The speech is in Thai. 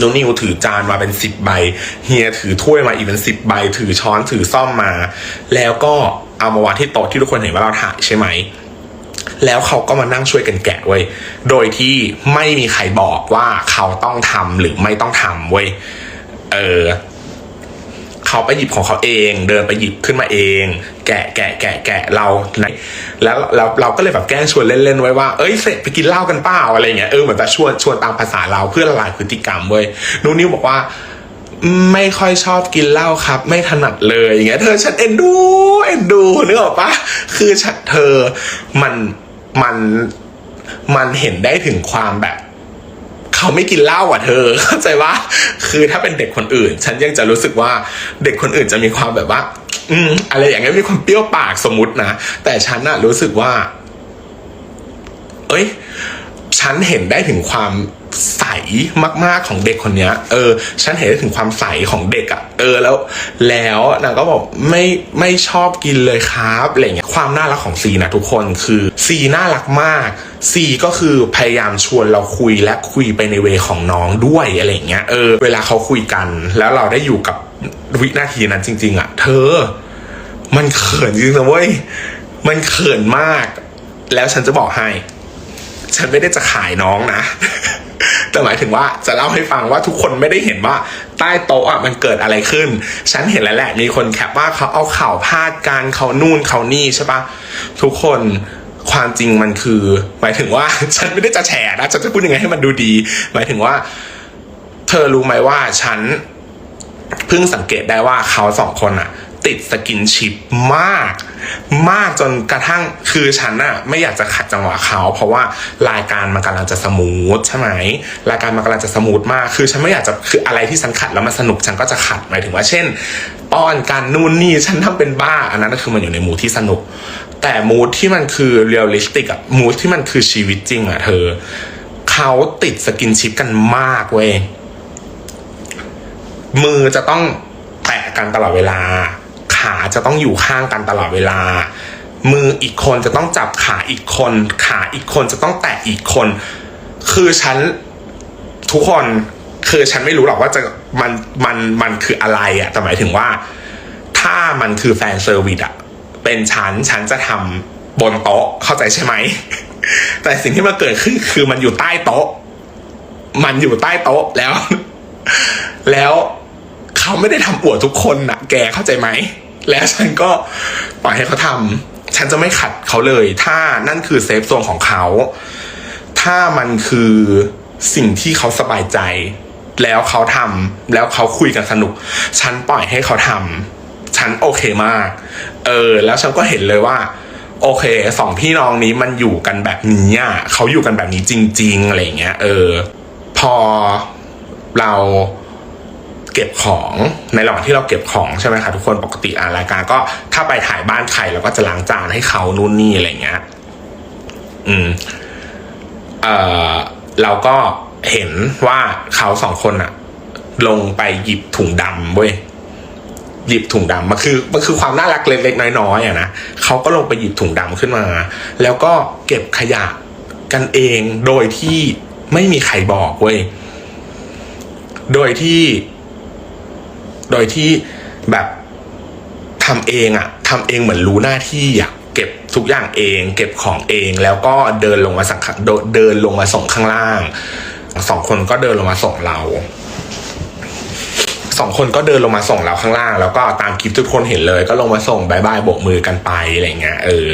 นุนิวถือจานมาเป็นสิบใบ เฮียถือถ้วยมาอีกเป็นสิบใบ ถือช้อนถือซ่อมมา แล้วก็เอามาวางที่โต๊ะที่ทุกคนเห็นว่าเราถ่ายใช่ไหม แล้วเขาก็มานั่งช่วยกันแกะเว้ย โดยที่ไม่มีใครบอกว่าเขาต้องทำหรือไม่ต้องทำเว้ย เออ เขาไปหยิบของเขาเอง เดินไปหยิบขึ้นมาเอง แกะแกะแกะแกะเราแล้วแล้วเราก็เลยแบบแกล้งชวนเล่นๆไว้ว่าเอ้ยเสร็จไปกินเหล้ากันเปล่าอะไรเงี้ยเออเหมือนจะชวนชวนตามภาษาเราเพื่อละลายพฤติกรรมเว้ยนูนิวบอกว่าไม่ค่อยชอบกินเหล้าครับ ไม่ถนัดเลยอย่างเงี้ยเธอฉันเอ็นดูเอ็นดูนึกออกปะคือฉันเธอมันมันมันเห็นได้ถึงความแบบ เขาไม่กินเหล้าอะเธอ เข้าใจว่าคือถ้าเป็นเด็กคนอื่น ฉันยังจะรู้สึกว่าเด็กคนอื่นจะมีความแบบว่า อืมอะไรอย่างเงี้ยมีความเปรี้ยวปากสมมตินะแต่ฉันน่ะรู้สึกว่า เอ้ย ฉันเห็นได้ถึงความ ใสมากๆของเด็กคนเนี้ย เออ ฉันเห็นถึงความใสของเด็กอะ่ะ เออแล้ว แล้วนางก็บอกไม่ไม่ชอบกินเลยครับอะไรเงี้ยความน่ารักของซีนะทุกคนคือซีน่ารักมากซีก็คือพยายามชวนเราคุยและคุยไปในเวของน้องด้วยอะไรเงี้ยเออเวลาเขาคุยกัน แล้วเราได้อยู่กับวินาทีนั้นจริง ๆอะ่ะ เธอ มันเขินจริงนะเว้ยมันเขินมาก แล้วฉันจะบอกให้ ฉันไม่ได้จะขายน้องนะ แต่หมายถึงว่าจะเล่าให้ฟังว่าทุกคนไม่ได้เห็นว่าใต้โต๊ะอะมันเกิดอะไรขึ้น ฉันเห็นแล้วแหละ มีคนแคปว่าเขาเอาเข่าพาดกันเขานู่นเขานี่ใช่ปะทุกคนความจริงมันคือ หมายถึงว่าฉันไม่ได้จะแฉนะฉันจะพูดยังไงให้มันดูดี หมายถึงว่า เธอรู้ไหมว่าฉันเพิ่งสังเกตได้ว่าเขาสองคนอะ ติดสกินชิปมาก มากจนกระทั่งคือฉันอะไม่อยากจะขัดจังหวะเขา เพราะว่ารายการมันกำลังจะสมูทใช่ไหมรายการมันกำลังจะสมูทมาก คือฉันไม่อยากจะคืออะไรที่ฉันขัดแล้วมันสนุกฉันก็จะขัดหมายถึงว่าเช่นป้อนการนู่นนี่ฉันทำเป็นบ้า อันนั้นก็คือมันอยู่ในมูทที่สนุก แต่มูทที่มันคือเรียลลิสติกอะมูทที่มันคือชีวิตจริงอะเธอเขาติดสกินชิปกันมากเว้ยมือจะต้องแตะกันตลอดเวลา ขาจะต้องอยู่ข้างกันตลอดเวลา มืออีกคนจะต้องจับขาอีกคน ขาอีกคนจะต้องแตะอีกคน คือฉันทุกคนคือฉันไม่รู้หรอกว่าจะมันมันมันคืออะไรอะแต่หมายถึงว่า ถ้ามันคือแฟนเซอร์วิสอะเป็นฉันฉันจะทำบนโต๊ะเข้าใจใช่ไหม แต่สิ่งที่มันเกิดขึ้นคือมันอยู่ใต้โต๊ะ มันอยู่ใต้โต๊ะแล้ว แล้วเขาไม่ได้ทำอวดทุกคนนะแกเข้าใจไหม แล้วฉันก็ปล่อยให้เขาทำฉันจะไม่ขัดเขาเลย ถ้านั่นคือเซฟโซนของเขา ถ้ามันคือสิ่งที่เขาสบายใจ แล้วเขาทำแล้วเขาคุยกันสนุก ฉันปล่อยให้เขาทำฉันโอเคมาก เออ แล้วฉันก็เห็นเลยว่า โอเคสองพี่น้องนี้มันอยู่กันแบบนี้อะเขาอยู่กันแบบนี้จริง ๆอะไรเงี้ย เออ พอเรา เก็บของในระหว่างที่เราเก็บของใช่ไหมคะทุกคนปกติอ่านรายการก็ถ้าไปถ่ายบ้านใครเราก็จะล้างจานให้เขานู่นนี่อะไรเงี้ย อืม เอ่อเราก็เห็นว่าเขาสองคนอะลงไปหยิบถุงดำเว้ยหยิบถุงดำมันคือมันคือความน่ารักเล็กๆน้อยๆอะนะเขาก็ลงไปหยิบถุงดำขึ้นมา แล้วก็เก็บขยะกันเองโดยที่ไม่มีใครบอกเว้ยโดยที่ ดยที่แบบทำเองอะทำเองเหมือนรู้หน้าที่อะเก็บทุกอย่างเอง เก็บของเอง แล้วก็เดินลงมาสังเดินลงมาส่งข้างล่างสองคนก็เดินลงมาส่งเราสองคนก็เดินลงมาส่งเราข้างล่าง แล้วก็ตามคลิปทุกคนเห็นเลย ก็ลงมาส่งบายบายโบกมือกันไปอะไรเงี้ยเออ